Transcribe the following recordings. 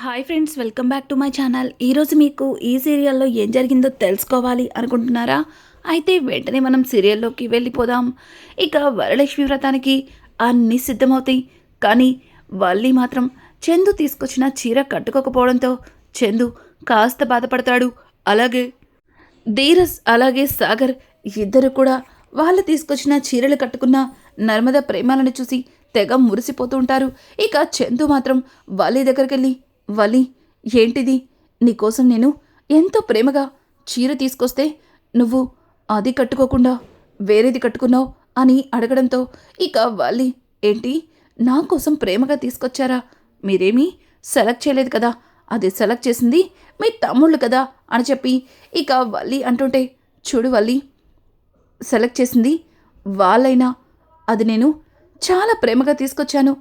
Hi friends welcome back to my channel. ఈరోజు మీకు ఈ సీరియల్లో ఏం జరిగిందో తెలుసుకోవాలి అనుకుంటున్నారా? అయితే వెంటనే మనం సీరియల్లోకి వెళ్ళిపోదాం. ఇక వరలక్ష్మి వ్రతానికి అన్నీ సిద్ధమవుతాయి. కానీ వల్లి మాత్రం చందు తీసుకొచ్చిన చీర కట్టుకోకపోవడంతో చందు కాస్త బాధపడతాడు. అలాగే ధీరస్ అలాగే సాగర్ ఇద్దరు కూడా వాళ్ళు తీసుకొచ్చిన చీరలు కట్టుకున్న నర్మద ప్రేమాలను చూసి తెగ మురిసిపోతూ ఉంటారు. ఇక చందు మాత్రం వాళ్ళ దగ్గరికి వెళ్ళి వలి ఏంటిది? నీకోసం నేను ఎంతో ప్రేమగా చీర తీసుకొస్తే నువ్వు అది కట్టుకోకుండా వేరేది కట్టుకున్నావు అని అడగడంతో ఇక వలి ఏంటి? నా కోసం ప్రేమగా తీసుకొచ్చారా? మీరేమీ సెలెక్ట్ చేయలేదు కదా? అది సెలెక్ట్ చేసింది మీ తమ్ముళ్ళు కదా? అని చెప్పి ఇక వల్లి అంటుంటే చూడు వల్లి సెలెక్ట్ చేసింది వాళ్ళైనా అది నేను చాలా ప్రేమగా తీసుకొచ్చాను.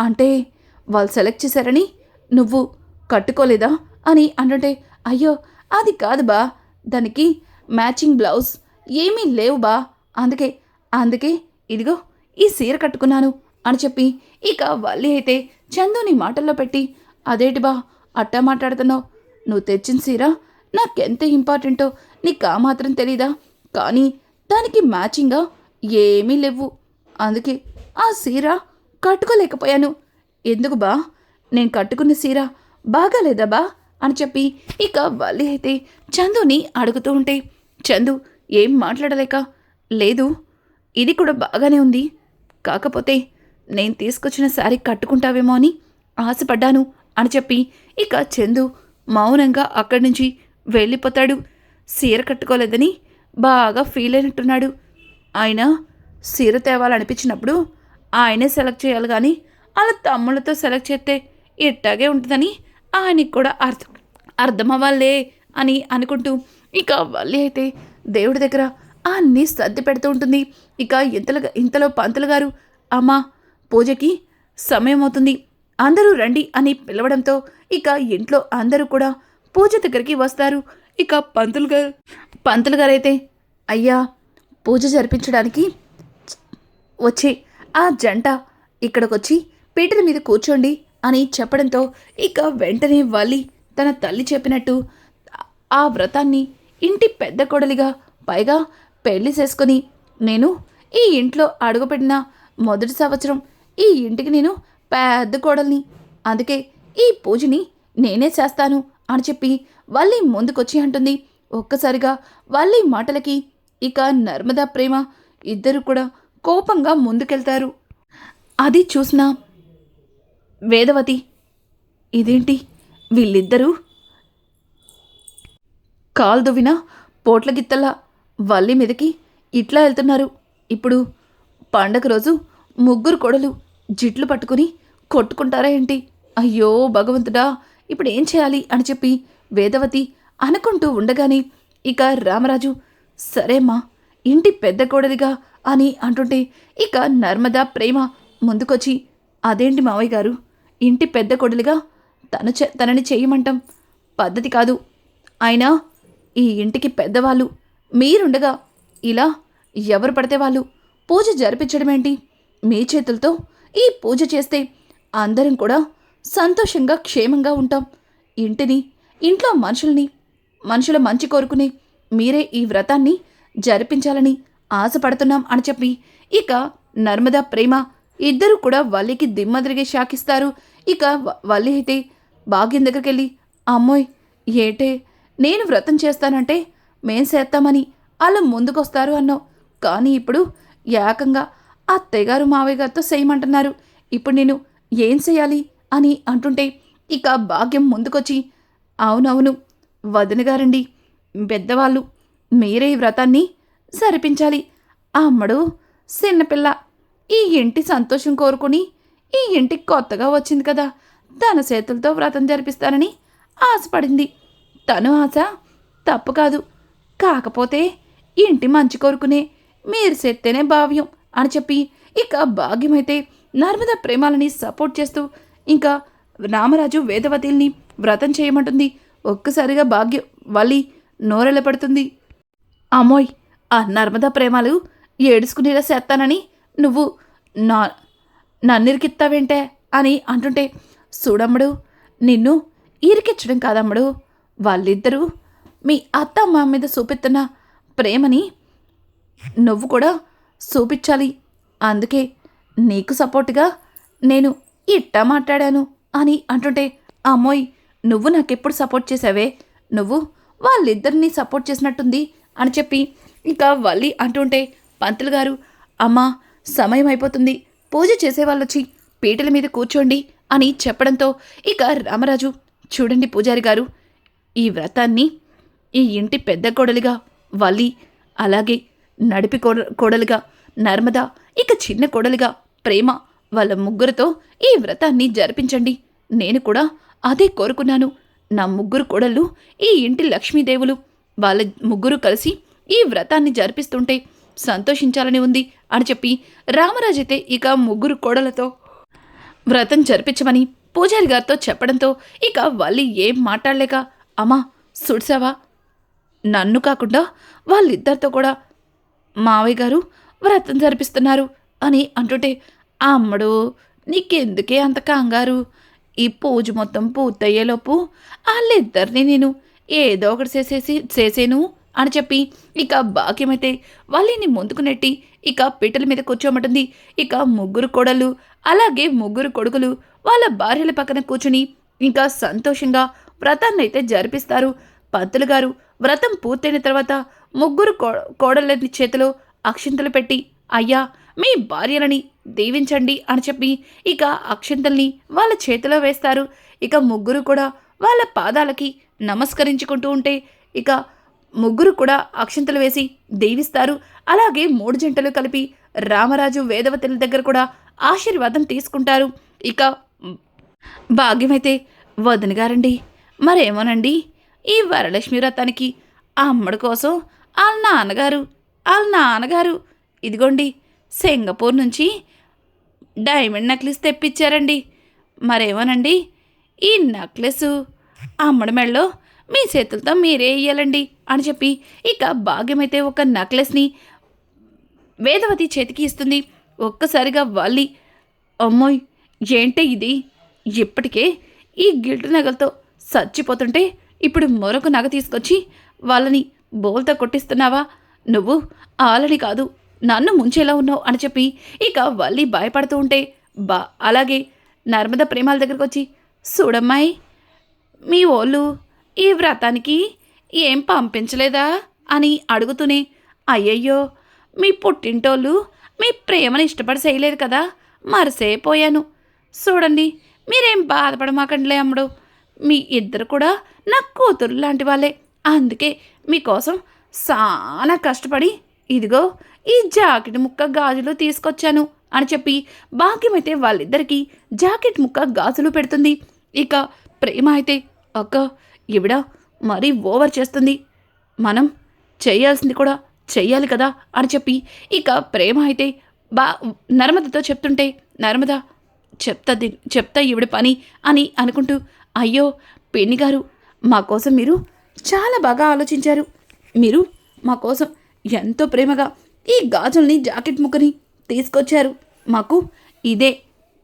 అంటే వాళ్ళు సెలెక్ట్ చేశారని నువ్వు కట్టుకోలేదా? అని అంటుంటే అయ్యో అది కాదు బా. దానికి మ్యాచింగ్ బ్లౌజ్ ఏమీ లేవు బా. అందుకే అందుకే ఇదిగో ఈ సీర కట్టుకున్నాను అని చెప్పి ఇక వల్లి అయితే చందుని మాటల్లో పెట్టి అదేటి బా అట్టా మాట్లాడుతున్నావు? నువ్వు తెచ్చిన సీర నాకెంత ఇంపార్టెంటో నీకు ఆ మాత్రం తెలీదా? కానీ దానికి మ్యాచింగ్గా ఏమీ లేవు. అందుకే ఆ సీర కట్టుకోలేకపోయాను. ఎందుకు బా? నేను కట్టుకున్న సీర బాగాలేదా బా? అని చెప్పి ఇక వల్లి అయితే చందుని అడుగుతూ ఉంటే చందు ఏం మాట్లాడలేక? లేదు ఇది కూడా బాగానే ఉంది. కాకపోతే నేను తీసుకొచ్చిన శారీ కట్టుకుంటావేమో అని ఆశపడ్డాను అని చెప్పి ఇక చందు మౌనంగా అక్కడి నుంచి వెళ్ళిపోతాడు. సీర కట్టుకోలేదని బాగా ఫీల్ అయినట్టున్నాడు. ఆయన సీర తేవాలనిపించినప్పుడు ఆయనే సెలెక్ట్ చేయాలి కానీ అలా తమ్ముళ్ళతో సెలెక్ట్ చేస్తే ఇట్టాగే ఉంటుందని ఆయనకి కూడా అర్థం అర్థమవ్వాలే అని అనుకుంటూ ఇక వల్లి అయితే దేవుడి దగ్గర అన్నీ సర్ది పెడుతూ ఉంటుంది. ఇక ఇంతలో ఇంతలో పంతులు గారు అమ్మా పూజకి సమయం అవుతుంది. అందరూ రండి అని పిలవడంతో ఇక ఇంట్లో అందరూ కూడా పూజ దగ్గరికి వస్తారు. ఇక పంతులు గారు పంతులు గారైతే అయ్యా పూజ జరిపించడానికి వచ్చే ఆ జంట ఇక్కడికొచ్చి పీటల మీద కూర్చోండి. అని చెప్పడంతో ఇక వెంటనే వల్లి తన తల్లి చెప్పినట్టు ఆ వ్రతాన్ని ఇంటి పెద్ద కొడలిగా పైగా పెళ్ళి చేసుకొని నేను ఈ ఇంట్లో అడుగుపెట్టిన మొదటి సంవత్సరం ఈ ఇంటికి నేను పెద్ద కోడల్ని అందుకే ఈ పూజని నేనే చేస్తాను అని చెప్పి వల్లి ముందుకొచ్చి అంటుంది. ఒక్కసారిగా వల్లి మాటలకి ఇక నర్మదా ప్రేమ ఇద్దరు కూడా కోపంగా ముందుకెళ్తారు. అది చూసిన వేదవతి ఇదేంటి వీళ్ళిద్దరూ? కాలు దువ్విన పోట్ల గిత్తల వల్లి మీదకి ఇట్లా వెళ్తున్నారు. ఇప్పుడు పండగ రోజు ముగ్గురు కొడలు జిట్లు పట్టుకుని కొట్టుకుంటారా ఏంటి? అయ్యో భగవంతుడా ఇప్పుడు ఏం చేయాలి అని చెప్పి వేదవతి అనుకుంటూ ఉండగానే ఇక రామరాజు సరేమ్మా ఇంటి పెద్ద కోడలిగా అని అంటుంటే ఇక నర్మదా ప్రేమ ముందుకొచ్చి అదేంటి మావయ్య గారు? ఇంటి పెద్ద కొడులుగా తను చె తనని చేయమంటాం. పద్ధతి కాదు. అయినా ఈ ఇంటికి పెద్దవాళ్ళు మీరుండగా ఇలా ఎవరు పడితే వాళ్ళు పూజ జరిపించడమేంటి? మీ చేతులతో ఈ పూజ చేస్తే అందరం కూడా సంతోషంగా క్షేమంగా ఉంటాం. ఇంటిని ఇంట్లో మనుషుల్ని మనుషుల మంచి కోరుకుని మీరే ఈ వ్రతాన్ని జరిపించాలని ఆశపడుతున్నాం అని చెప్పి ఇక నర్మదా ప్రేమ ఇద్దరు కూడా వల్లికి దిమ్మదిరిగే షాకిస్తారు. ఇక వల్లి అయితే భాగ్యం దగ్గరికి వెళ్ళి అమ్మోయ్ ఏటే? నేను వ్రతం చేస్తానంటే మేం చేస్తామని అలా ముందుకొస్తారు అన్నావు. కానీ ఇప్పుడు ఏకంగా అత్తయ్యగారు మావయ్య గారితో చేయమంటున్నారు. ఇప్పుడు నేను ఏం చేయాలి? అని అంటుంటే ఇక భాగ్యం ముందుకొచ్చి అవునవును వదిన గారండి. పెద్దవాళ్ళు మీరే ఈ వ్రతాన్ని సరిపించాలి. అమ్మడు చిన్నపిల్ల ఈ ఇంటి సంతోషం కోరుకుని ఈ ఇంటికి కొత్తగా వచ్చింది కదా. తన చేతులతో వ్రతం జరిపిస్తానని ఆశపడింది. తను ఆశ తప్పు కాదు. కాకపోతే ఇంటి మంచి కోరుకునే మీరు చెత్తేనే భావ్యం అని చెప్పి ఇక భాగ్యమైతే నర్మద ప్రేమాలని సపోర్ట్ చేస్తూ ఇంకా రామరాజు వేదవతిల్ని వ్రతం చేయమంటుంది. ఒక్కసారిగా భాగ్యం వల్లి నోరెళ్ళ పడుతుంది. అమ్మోయ్ ఆ నర్మదా ప్రేమాలు ఏడుచుకునేలా చేస్తానని నువ్వు నా నన్నిరికిత్తావేంటే అని అంటుంటే చూడమ్మడు నిన్ను ఇరికిచ్చడం కాదమ్ముడు. వాళ్ళిద్దరూ మీ అత్త మా మీద చూపెత్తున్న ప్రేమని నువ్వు కూడా చూపించాలి. అందుకే నీకు సపోర్ట్గా నేను ఇట్టా మాట్లాడాను అని అంటుంటే అమ్మోయ్ నువ్వు నాకెప్పుడు సపోర్ట్ చేసావే? నువ్వు వాళ్ళిద్దరిని సపోర్ట్ చేసినట్టుంది అని చెప్పి ఇంకా వల్లి అంటుంటే పంతులు గారు అమ్మా సమయం అయిపోతుంది. పూజ చేసేవాళ్ళొచ్చి పీటల మీద కూర్చోండి అని చెప్పడంతో ఇక రామరాజు చూడండి పూజారి గారు ఈ వ్రతాన్ని ఈ ఇంటి పెద్ద కోడలిగా వల్లి అలాగే నడిపి కోడ కోడలుగా నర్మద ఇక చిన్న కోడలుగా ప్రేమ వాళ్ళ ముగ్గురితో ఈ వ్రతాన్ని జరిపించండి. నేను కూడా అదే కోరుకున్నాను. నా ముగ్గురు కోడళ్ళు ఈ ఇంటి లక్ష్మీదేవులు వాళ్ళ ముగ్గురు కలిసి ఈ వ్రతాన్ని జరిపిస్తుంటే సంతోషించాలని ఉంది అని చెప్పి రామరాజైతే ఇక ముగ్గురు కోడలతో వ్రతం జరిపించమని పూజారి గారితో చెప్పడంతో ఇక వాళ్ళు ఏం మాట్లాడలేక అమ్మా సుడిసావా నన్ను కాకుండా వాళ్ళిద్దరితో కూడా మావయ్య గారు వ్రతం జరిపిస్తున్నారు అని అంటుంటే అమ్మడు నీకెందుకే అంత కంగారు? ఈ పూజ మొత్తం పూర్తయ్యేలోపు వాళ్ళిద్దరిని నేను ఏదో ఒకటి చేసేసి చేసేను. అని చెప్పి ఇక భాగ్యమైతే వాళ్ళని ముందుకు నెట్టి ఇక పీటల మీద కూర్చోమంటుంది. ఇక ముగ్గురు కోడళ్ళు అలాగే ముగ్గురు కొడుకులు వాళ్ళ భార్యల పక్కన కూర్చుని ఇంకా సంతోషంగా వ్రతాన్ని అయితే జరిపిస్తారు. పంతులు గారు వ్రతం పూర్తయిన తర్వాత ముగ్గురు కో కోడళ్ళ చేతిలో అక్షింతలు పెట్టి అయ్యా మీ భార్యలని దీవించండి అని చెప్పి ఇక అక్షింతల్ని వాళ్ళ చేతిలో వేస్తారు. ఇక ముగ్గురు కూడా వాళ్ళ పాదాలకి నమస్కరించుకుంటూ ఉంటే ఇక ముగ్గురు కూడా అక్షింతలు వేసి దీవిస్తారు. అలాగే మూడు జంటలు కలిపి రామరాజు వేదవతుల దగ్గర కూడా ఆశీర్వాదం తీసుకుంటారు. ఇక భాగ్యమైతే వదిన గారండి. మరేమోనండి ఈ వరలక్ష్మి వ్రతానికి ఆ అమ్మడి కోసం వాళ్ళ నాన్నగారు వాళ్ళ నాన్నగారు ఇదిగోండి సింగపూర్ నుంచి డైమండ్ నెక్లెస్ తెప్పించారండి. మరేమోనండి ఈ నెక్లెస్ అమ్మడి మెడలో మీ చేతులతో మీరే వేయాలండి అని చెప్పి. ఇక భాగ్యమైతే ఒక నెక్లెస్ని వేదవతి చేతికి ఇస్తుంది. ఒక్కసారిగా వాలి అమ్మోయ్ ఏంటే ఇది? ఇప్పటికే ఈ గిల్టు నగలతో చచ్చిపోతుంటే ఇప్పుడు మరొక నగ తీసుకొచ్చి వాళ్ళని బోల్తో కొట్టిస్తున్నావా? నువ్వు ఆలని కాదు నన్ను ముంచేలా ఉన్నావు అని చెప్పి ఇక వల్లి భయపడుతూ ఉంటే బా అలాగే నర్మద ప్రేమాల దగ్గరకు వచ్చి చూడమ్మాయి మీ ఓళ్ళు ఈ వ్రతానికి ఏం పంపించలేదా? అని అడుగుతూనే అయ్యయ్యో మీ పుట్టింటోళ్ళు మీ ప్రేమను ఇష్టపడి చేయలేదు కదా మరిసేపోయాను. చూడండి మీరేం బాధపడమాకండిలే అమ్ముడు. మీ ఇద్దరు కూడా నా కూతురు లాంటి వాళ్ళే. అందుకే మీకోసం చాలా కష్టపడి ఇదిగో ఈ జాకెట్ ముక్క గాజులు తీసుకొచ్చాను అని చెప్పి భాగ్యమైతే వాళ్ళిద్దరికీ జాకెట్ ముక్క గాజులు పెడుతుంది. ఇక ప్రేమ అయితే అక్క ఈవిడ మరీ ఓవర్ చేస్తుంది. మనం చేయాల్సింది కూడా చెయ్యాలి కదా అని చెప్పి ఇక ప్రేమ అయితే బా నర్మదతో చెప్తుంటే నర్మద చెప్తది చెప్తా ఈవిడ పని అని అనుకుంటూ అయ్యో పెన్ని గారు మా కోసం మీరు చాలా బాగా ఆలోచించారు. మీరు మా కోసం ఎంతో ప్రేమగా ఈ గాజుల్ని జాకెట్ ముక్కని తీసుకొచ్చారు. మాకు ఇదే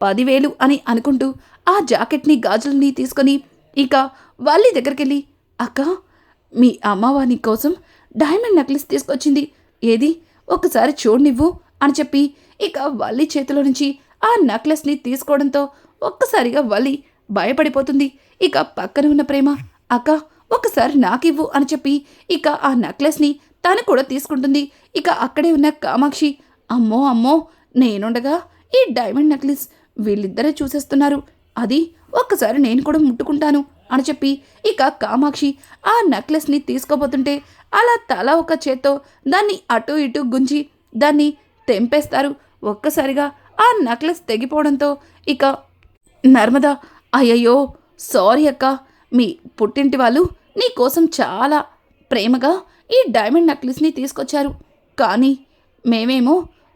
పదివేలు అని అనుకుంటూ ఆ జాకెట్ని గాజుల్ని తీసుకొని ఇక వాళ్ళ దగ్గరికి వెళ్ళి అక్క మీ అమ్మవారి కోసం డైమండ్ నెక్లెస్ తీసుకొచ్చింది. ఏది? ఒకసారి చూడనివ్వు అని చెప్పి ఇక వల్లి చేతిలో నుంచి ఆ నెక్లెస్ని తీసుకోవడంతో ఒక్కసారిగా వల్లి భయపడిపోతుంది. ఇక పక్కన ఉన్న ప్రేమ అక్క ఒకసారి నాకివ్వు అని చెప్పి ఇక ఆ నెక్లెస్ని తను కూడా తీసుకుంటుంది. ఇక అక్కడే ఉన్న కామాక్షి అమ్మో అమ్మో నేనుండగా ఈ డైమండ్ నెక్లెస్ వీళ్ళిద్దరే చూసేస్తున్నారు. అది ఒక్కసారి నేను కూడా ముట్టుకుంటాను అని చెప్పి ఇక కామాక్షి ఆ నెక్లెస్ని తీసుకోబోతుంటే అలా తల ఒక చేత్తో దాన్ని అటు ఇటు గుంజి దాన్ని తెంపేస్తారు. ఒక్కసారిగా ఆ నెక్లెస్ తెగిపోవడంతో ఇక నర్మద అయ్యయ్యో సారీ అక్క మీ పుట్టింటి వాళ్ళు నీ కోసం చాలా ప్రేమగా ఈ డైమండ్ నెక్లెస్ని తీసుకొచ్చారు. కానీ మేమేమో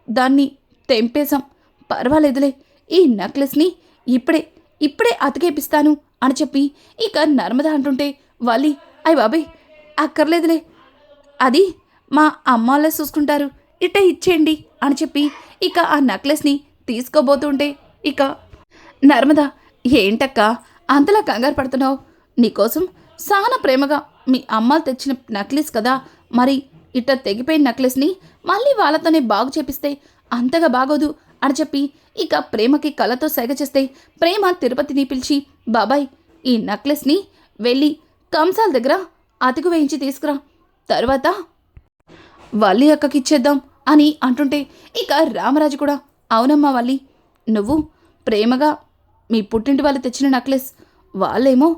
దాన్ని తెంపేశాం. పర్వాలేదులే ఈ నెక్లెస్ని ఇప్పుడే ఇప్పుడే అతికేపిస్తాను అని చెప్పి ఇక నర్మద అంటుంటే వాలి అయ్య బాబాయ్ అక్కర్లేదులే. అది మా అమ్మాలే చూసుకుంటారు. ఇట్ట ఇచ్చేయండి అని చెప్పి ఇక ఆ నెక్లెస్ని తీసుకోబోతుంటే ఇక నర్మద ఏంటక్క అంతలా కంగారు పడుతున్నావు? నీకోసం చాలా ప్రేమగా మీ అమ్మాలు తెచ్చిన నక్లెస్ కదా. మరి ఇట్ట తెగిపోయిన నక్లెస్ని మళ్ళీ వాళ్ళతోనే బాగు చేపిస్తే అంతగా బాగోదు. అని చెప్పి ఇక ప్రేమకి కళ్ళతో సెగ చేస్తే ప్రేమ తిరుపతిని పిలిచి బాబాయ్ ఈ నక్లెస్ని వెళ్ళి కంసాల దగ్గర అతికి వేయించి తీసుకురా. తర్వాత వల్లి అక్కకి ఇచ్చేద్దాం అని అంటుంటే ఇక రామరాజు కూడా అవునమ్మా వల్లి నువ్వు ప్రేమగా మీ పుట్టింటి వాళ్ళు తెచ్చిన నెక్లెస్ వాళ్ళేమో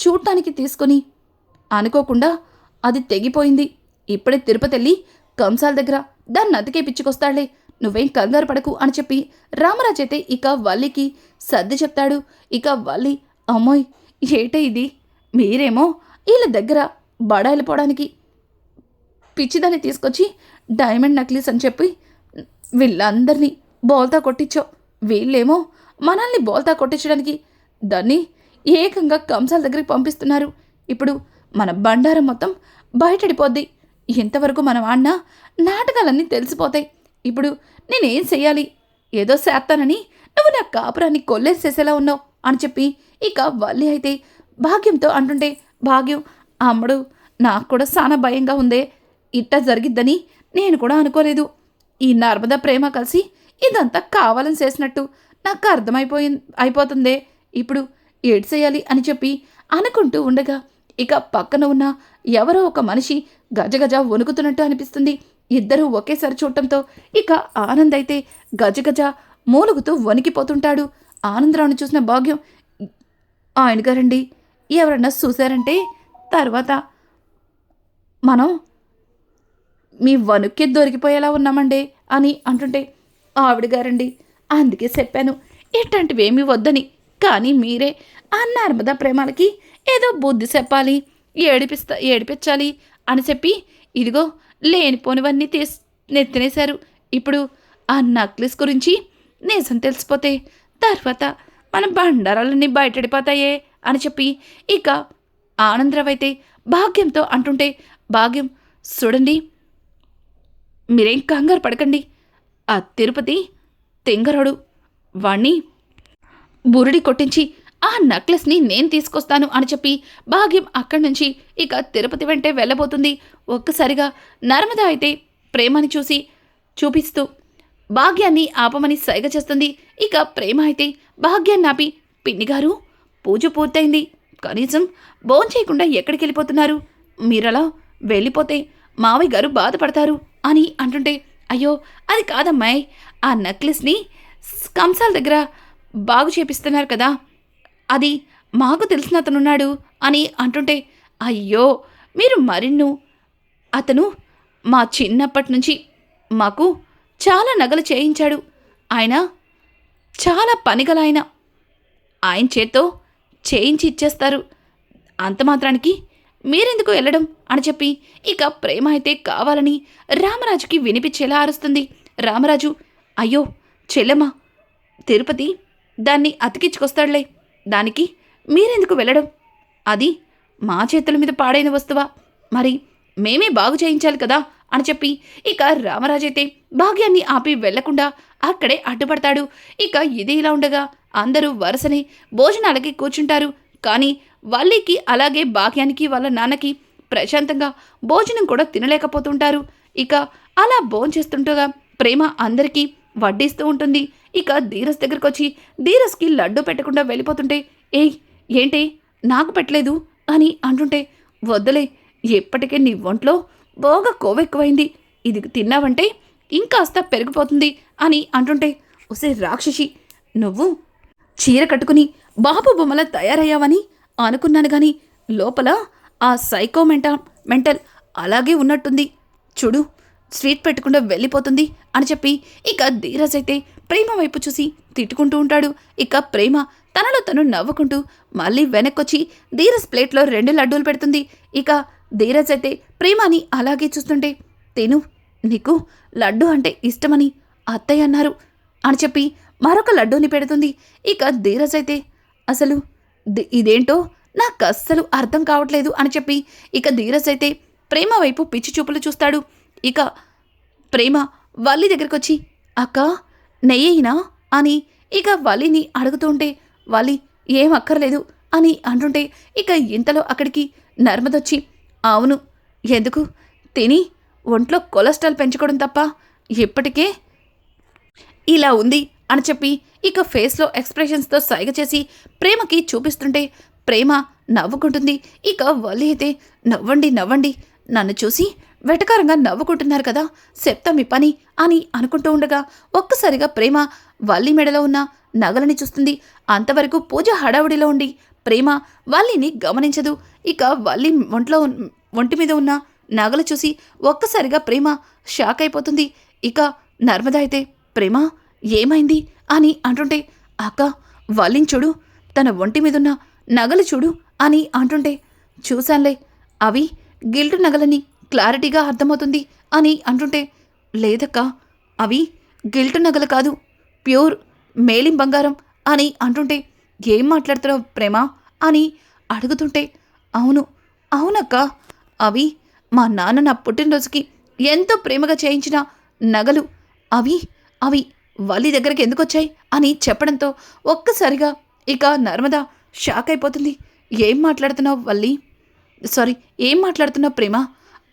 చూడటానికి తీసుకొని అనుకోకుండా అది తెగిపోయింది. ఇప్పుడే తిరుపతి వెళ్ళి కంసాల దగ్గర దాన్ని అతికే పిచ్చుకొస్తాడులే నువ్వేం కంగారు పడకు అని చెప్పి రామరాజు అయితే ఇక వల్లికి సర్ది చెప్తాడు. ఇక వల్లి అమ్మోయ్ ఏటే ఇది? మీరేమో వీళ్ళ దగ్గర బడాయిలిపోవడానికి పిచ్చిదాన్ని తీసుకొచ్చి డైమండ్ నక్లీస్ అని చెప్పి వీళ్ళందరినీ బోల్తా కొట్టించావు వీళ్ళేమో మనల్ని బోల్తా కొట్టించడానికి దాన్ని ఏకంగా కంసాల దగ్గరికి పంపిస్తున్నారు. ఇప్పుడు మన బండారం మొత్తం బయటడిపోద్ది. ఇంతవరకు మనం ఆడినా నాటకాలన్నీ తెలిసిపోతాయి. ఇప్పుడు నేనేం చెయ్యాలి? ఏదో చేస్తానని నువ్వు నా కాపురాన్ని కొల్లేసేసేలా ఉన్నావు అని చెప్పి ఇక వల్లి అయితే భాగ్యంతో అంటుంటే భాగ్యం అమ్మడు నాకు కూడా చాలా భయంగా ఉందే. ఇట్ట జరిగిద్దని నేను కూడా అనుకోలేదు. ఈ నర్మద ప్రేమ కలిసి ఇదంతా కావాలని చేసినట్టు నాకు అర్థమైపోయి అయిపోతుందే. ఇప్పుడు ఏడ్ చేయాలి? అని చెప్పి అనుకుంటూ ఉండగా ఇక పక్కన ఉన్న ఎవరో ఒక మనిషి గజగజ వణుకుతున్నట్టు అనిపిస్తుంది. ఇద్దరూ ఒకేసారి చూడటంతో ఇక ఆనంద్ అయితే గజగజ మూలుగుతూ వణికిపోతుంటాడు. ఆనందరావుని చూసిన భాగ్యం ఆయన గారండి ఎవరన్నా చూశారంటే తర్వాత మనం మీ వణుక్కి దొరికిపోయేలా ఉన్నామండి అని అంటుంటే ఆవిడ గారండి అందుకే చెప్పాను. ఇట్లాంటివేమీ వద్దని. కానీ మీరే ఆ నర్మదా ప్రేమాలకి ఏదో బుద్ధి చెప్పాలి ఏడిపిస్తా ఏడిపించాలి అని చెప్పి ఇదిగో లేనిపోనివన్నీ తీసి నెత్తినేశారు. ఇప్పుడు ఆ నక్లెస్ గురించి నిజం తెలిసిపోతే తర్వాత మన బండారాలన్నీ బయటడిపోతాయే అని చెప్పి ఇక ఆనందరావు అయితే భాగ్యంతో అంటుంటే భాగ్యం చూడండి. మీరేం కంగారు పడకండి. ఆ తిరుపతి తెంగరోడు వాణ్ణి బురుడి కొట్టించి ఆ నెక్లెస్ని నేను తీసుకొస్తాను అని చెప్పి భాగ్యం అక్కడి నుంచి ఇక తిరుపతి వెంటే వెళ్ళబోతుంది. ఒక్కసారిగా నర్మద అయితే ప్రేమని చూసి చూపిస్తూ భాగ్యాన్ని ఆపమని సైగ చేస్తుంది. ఇక ప్రేమ అయితే భాగ్యాన్ని ఆపి పిన్నిగారు పూజ పూర్తయింది. కనీసం భోంచేయకుండా ఎక్కడికి వెళ్ళిపోతున్నారు? మీరలా వెళ్ళిపోతే మావయ్య గారు బాధపడతారు అని అంటుంటే అయ్యో అది కాదమ్మాయి. ఆ నెక్లెస్ని కంసాల దగ్గర బాగు చేపిస్తున్నారు కదా. అది మాకు తెలిసిన అతనున్నాడు అని అంటుంటే అయ్యో మీరు మరిన్ను. అతను మా చిన్నప్పటి నుంచి మాకు చాలా నగలు చేయించాడు. ఆయన చాలా పనిగల ఆయన. ఆయన చేత్తో చేయించి ఇచ్చేస్తారు. అంత మాత్రానికి మీరెందుకు వెళ్ళడం అని చెప్పి ఇక ప్రేమ అయితే కావాలని రామరాజుకి వినిపించేలా అరుస్తుంది. రామరాజు అయ్యో చెల్లెమ్మ తిరుపతి దాన్ని అతికించుకొస్తాడులే. దానికి మీరెందుకు వెళ్ళడం? అది మా చేతుల మీద పాడైన వస్తువా? మరి మేమే బాగు చేయించాలి కదా అని చెప్పి ఇక రామరాజైతే భాగ్యాన్ని ఆపి వెళ్ళకుండా అక్కడే అడ్డుపడతాడు. ఇక ఇది ఇలా ఉండగా అందరూ వరుసనే భోజనాలకి కూర్చుంటారు. కానీ వల్లికి అలాగే భాగ్యానికి వాళ్ళ నాన్నకి ప్రశాంతంగా భోజనం కూడా తినలేకపోతుంటారు. ఇక అలా భోంచేస్తుండగా ప్రేమ అందరికీ వడ్డిస్తూ ఉంటుంది. ఇక ధీరస్ దగ్గరకు వచ్చి ధీరస్కి లడ్డు పెట్టకుండా వెళ్ళిపోతుంటే ఏయ్ ఏంటి నాకు పెట్టలేదు అని అంటుంటే వద్దులే ఎప్పటికే నీ ఒంట్లో బాగా కోవెక్కువైంది ఇది తిన్నావంటే ఇంకాస్త పెరిగిపోతుంది అని అంటుంటే ఒసే రాక్షసి నువ్వు చీర కట్టుకుని బాబు బొమ్మల తయారయ్యావని అనుకున్నాను గాని లోపల ఆ సైకో మెంటల్ మెంటల్ అలాగే ఉన్నట్టుంది. చూడు స్వీట్ పెట్టకుండా వెళ్ళిపోతుంది అని చెప్పి ఇక ధీరజ్ అయితే ప్రేమ వైపు చూసి తిట్టుకుంటూ ఉంటాడు. ఇక ప్రేమ తనలో తను నవ్వుకుంటూ మళ్ళీ వెనక్కొచ్చి ధీరజ్ ప్లేట్లో రెండు లడ్డూలు పెడుతుంది. ఇక ధీరజ్ అయితే ప్రేమని అలాగే చూస్తుంటే తిను నీకు లడ్డు అంటే ఇష్టమని అత్తయ్య అన్నారు అని చెప్పి మరొక లడ్డూని పెడుతుంది. ఇక ధీరజ్ అయితే అసలు ఇదేంటో నాకు అస్సలు అర్థం కావట్లేదు అని చెప్పి ఇక ధీరజ్ అయితే ప్రేమ వైపు పిచ్చి చూపులు చూస్తాడు. ఇక ప్రేమ వల్లి దగ్గరికి వచ్చి అక్క నెయ్యినా అని ఇక వల్లిని అడుగుతుంటే వల్లి ఏం అక్కర్లేదు అని అంటుంటే ఇక ఇంతలో అక్కడికి నర్మదొచ్చి అవును ఎందుకు? తిని ఒంట్లో కొలెస్ట్రాల్ పెంచుకోవడం తప్ప ఇప్పటికే ఇలా ఉంది అని చెప్పి ఇక ఫేస్లో ఎక్స్ప్రెషన్స్తో సైగ చేసి ప్రేమకి చూపిస్తుంటే ప్రేమ నవ్వుకుంటుంది. ఇక వల్లి అయితే నవ్వండి నవ్వండి నన్ను చూసి వెటకారంగా నవ్వుకుంటున్నారు కదా. చెప్తా మీ పని అని అనుకుంటూ ఉండగా ఒక్కసారిగా ప్రేమ వల్లి మెడలో ఉన్న నగలని చూస్తుంది. అంతవరకు పూజ హడావుడిలో ఉండి ప్రేమ వల్లిని గమనించదు. ఇక వల్లి ఒంట్లో ఒంటి మీద ఉన్న నగలు చూసి ఒక్కసారిగా ప్రేమ షాక్ అయిపోతుంది. ఇక నర్మద అయితే ప్రేమ ఏమైంది? అని అంటుంటే అక్క వల్లిని చూడు తన ఒంటి మీదున్న నగలు చూడు అని అంటుంటే చూశాన్లే అవి గిల్టు నగలని క్లారిటీగా అర్థమవుతుంది అని అంటుంటే లేదక్క అవి గిల్ట్ నగలు కాదు ప్యూర్ మేలిం బంగారం అని అంటుంటే ఏం మాట్లాడుతున్నావు ప్రేమ అని అడుగుతుంటే అవును అవునక్క అవి మా నాన్న నా పుట్టినరోజుకి ఎంతో ప్రేమగా చేయించిన నగలు. అవి అవి వల్లి దగ్గరికి ఎందుకు వచ్చాయి అని చెప్పడంతో ఒక్కసారిగా ఇక నర్మద షాక్ అయిపోతుంది. ఏం మాట్లాడుతున్నావు వల్లి? సారీ ఏం మాట్లాడుతున్నావు ప్రేమ?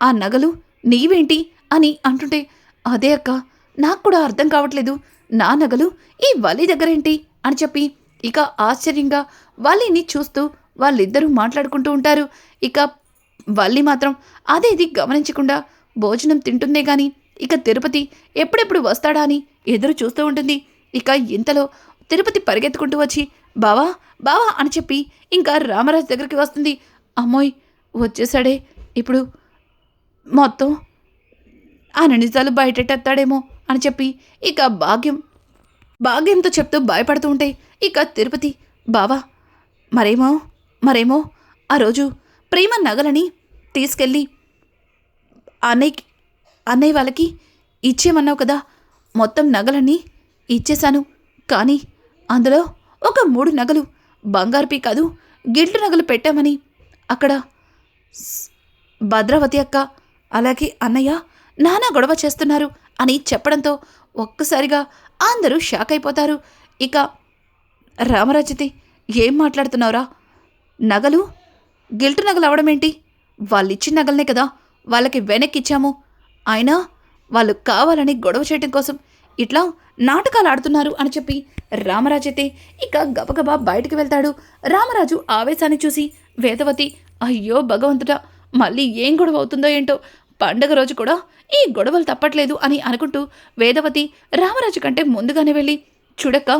ఆ నగలు నీవేంటి అని అంటుంటే అదే అక్క నాకు కూడా అర్థం కావట్లేదు. నా నగలు ఈ వలి దగ్గరేంటి? అని చెప్పి ఇక ఆశ్చర్యంగా వలిని చూస్తూ వాళ్ళిద్దరూ మాట్లాడుకుంటూ ఉంటారు. ఇక వల్లి మాత్రం అదే ఇది గమనించకుండా భోజనం తింటుందే గాని ఇక తిరుపతి ఎప్పుడెప్పుడు వస్తాడా అని ఎదురు చూస్తూ ఉంటుంది. ఇక ఇంతలో తిరుపతి పరిగెత్తుకుంటూ వచ్చి బావా బావా అని చెప్పి ఇంకా రామరాజు దగ్గరికి వస్తుంది. అమ్మోయ్ వచ్చేసాడే ఇప్పుడు మొత్తం ఆయన బయటెట్టేస్తాడేమో అని చెప్పి ఇక భాగ్యం భాగ్యంతో చెప్తూ భయపడుతూ ఉంటే ఇక తిరుపతి బావా మరేమో మరేమో ఆ రోజు ప్రేమ నగలని తీసుకెళ్ళి అన్నయ్యకి అన్నయ్య వాళ్ళకి ఇచ్చేమన్నావు కదా మొత్తం నగలన్నీ ఇచ్చేశాను. కానీ అందులో ఒక మూడు నగలు బంగారుపి కాదు గిల్టు నగలు పెట్టామని అక్కడ భద్రావతి అక్క అలాగే అన్నయ్య నానా గొడవ చేస్తున్నారు అని చెప్పడంతో ఒక్కసారిగా అందరూ షాక్ అయిపోతారు. ఇక రామరాజతి ఏం మాట్లాడుతున్నావురా? నగలు? గిల్టు నగలు అవడమేంటి వాళ్ళు ఇచ్చిన నగలనే కదా వాళ్ళకి వెనక్కి ఇచ్చాము అయినా వాళ్ళు కావాలని గొడవ చేయడం కోసం ఇట్లా నాటకాలు ఆడుతున్నారు అని చెప్పి రామరాజు ఇక గబగబా బయటకు వెళ్తాడు. రామరాజు ఆవేశాన్ని చూసి వేదవతి అయ్యో భగవంతుడా మళ్ళీ ఏం గొడవ అవుతుందో ఏంటో పండగ రోజు కూడా ఈ గొడవలు తప్పట్లేదు అని అనుకుంటూ వేదవతి రామరాజు కంటే ముందుగానే వెళ్ళి చూడక్క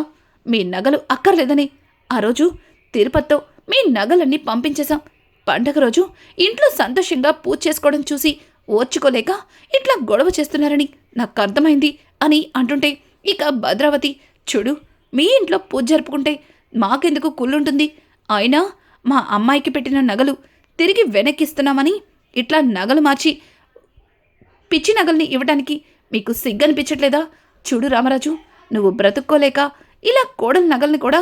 మీ నగలు అక్కర్లేదని ఆ రోజు తిరుపతితో మీ నగలన్నీ పంపించేశాం. పండగ రోజు ఇంట్లో సంతోషంగా పూజ చేసుకోవడం చూసి ఓర్చుకోలేక ఇట్లా గొడవ చేస్తున్నారని నాకు అర్థమైంది అని అంటుంటే ఇక భద్రావతి చూడు మీ ఇంట్లో పూజ జరుపుకుంటే మాకెందుకు కుళ్ళుంటుంది? అయినా మా అమ్మాయికి పెట్టిన నగలు తిరిగి వెనక్కిస్తున్నామని ఇట్లా నగలు మార్చి పిచ్చి నగల్ని ఇవ్వడానికి మీకు సిగ్గనిపించట్లేదా? చూడు రామరాజు నువ్వు బ్రతుక్కోలేక ఇలా కోడల నగల్ని కూడా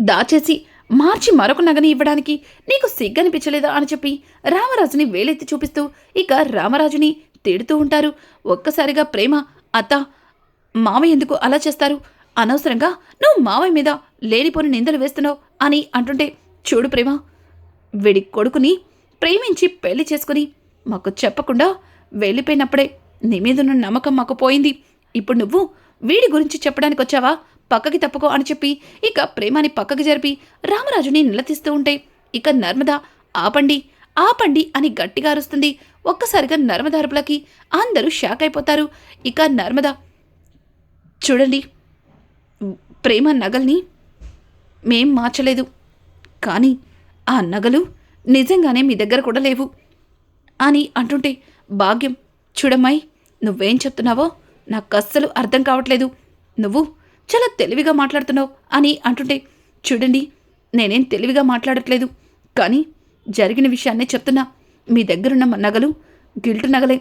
దాచేసి మార్చి మరొక నగని ఇవ్వడానికి నీకు సిగ్గనిపించలేదా అని చెప్పి రామరాజుని వేలెత్తి చూపిస్తూ ఇక రామరాజుని తిడుతూ ఉంటారు. ఒక్కసారిగా ప్రేమ అత్త మావయ్య ఎందుకు అలా చేస్తారు? అనవసరంగా నువ్వు మావయ్య మీద లేనిపోని నిందలు వేస్తున్నావు అని అంటుంటే చూడు ప్రేమ వీడి కొడుకుని ప్రేమించి పెళ్ళి చేసుకుని మాకు చెప్పకుండా వెళ్ళిపోయినప్పుడే నీ మీదున్న నమ్మకం మాకు పోయింది. ఇప్పుడు నువ్వు వీడి గురించి చెప్పడానికి వచ్చావా? పక్కకి తప్పుకో అని చెప్పి ఇక ప్రేమని పక్కకి జరిపి రామరాజుని నిలదీస్తూ ఉంటే ఇక నర్మద ఆపండి ఆపండి అని గట్టిగా అరుస్తుంది. ఒక్కసారిగా నర్మద అరుపులకి అందరూ షాక్ అయిపోతారు. ఇక నర్మద చూడండి ప్రేమ నగల్ని మేం మార్చలేదు. కానీ ఆ నగలు నిజంగానే మీ దగ్గర కూడా లేవు. అని అంటుంటే భాగ్యం చూడమ్మాయి నువ్వేం చెప్తున్నావో నాకు అస్సలు అర్థం కావట్లేదు. నువ్వు చాలా తెలివిగా మాట్లాడుతున్నావు అని అంటుంటే చూడండి నేనేం తెలివిగా మాట్లాడట్లేదు. కానీ జరిగిన విషయాన్నే చెప్తున్నా. మీ దగ్గరున్న నగలు గిల్టు నగలే.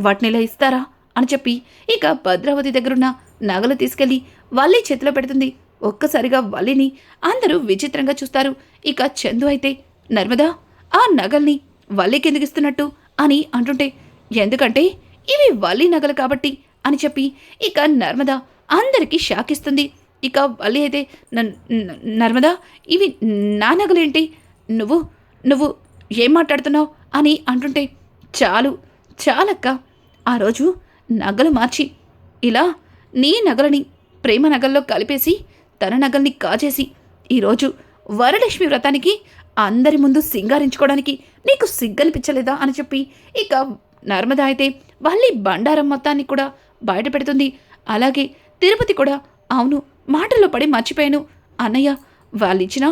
వాటిని ఇలా ఇస్తారా అని చెప్పి ఇక భద్రావతి దగ్గరున్న నగలు తీసుకెళ్ళి వల్లి చేతిలో పెడుతుంది. ఒక్కసారిగా వల్లిని అందరూ విచిత్రంగా చూస్తారు. ఇక చందు అయితే నర్మదా ఆ నగల్ని వల్లికి కిందకిస్తున్నట్టు ఇస్తున్నట్టు అని అంటుంటే ఎందుకంటే ఇవి వల్లి నగలు కాబట్టి అని చెప్పి ఇక నర్మద అందరికీ షాక్ ఇస్తుంది ఇక వల్లి అయితే "నన్- నర్మదా ఇవి నా నగలేంటి? నువ్వు నువ్వు ఏం మాట్లాడుతున్నావు? అని అంటుంటే చాలు చాలక్క. ఆ రోజు నగలు మార్చి ఇలా నీ నగలని ప్రేమ నగల్లో కలిపేసి తన నగల్ని కాజేసి ఈరోజు వరలక్ష్మి వ్రతానికి అందరి ముందు సింగారించుకోవడానికి నీకు సిగ్గనిపించలేదా అని చెప్పి ఇక నర్మద అయితే వల్లి బండారం మొత్తాన్ని కూడా బయట పెడుతుంది. అలాగే తిరుపతి కూడా అవును మాటల్లో పడి మర్చిపోయాను. అన్నయ్య వాళ్ళిచ్చిన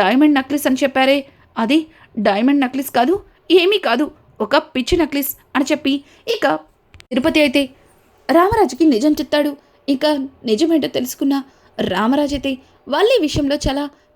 డైమండ్ నక్లెస్ అని చెప్పారే. అది డైమండ్ నక్లెస్ కాదు ఏమీ కాదు ఒక పిచ్చి నక్లెస్ అని చెప్పి ఇక తిరుపతి అయితే రామరాజుకి నిజం చెప్తాడు. ఇక నిజమేంటో తెలుసుకున్న రామరాజు అయితే వాళ్ళ విషయంలో చాలా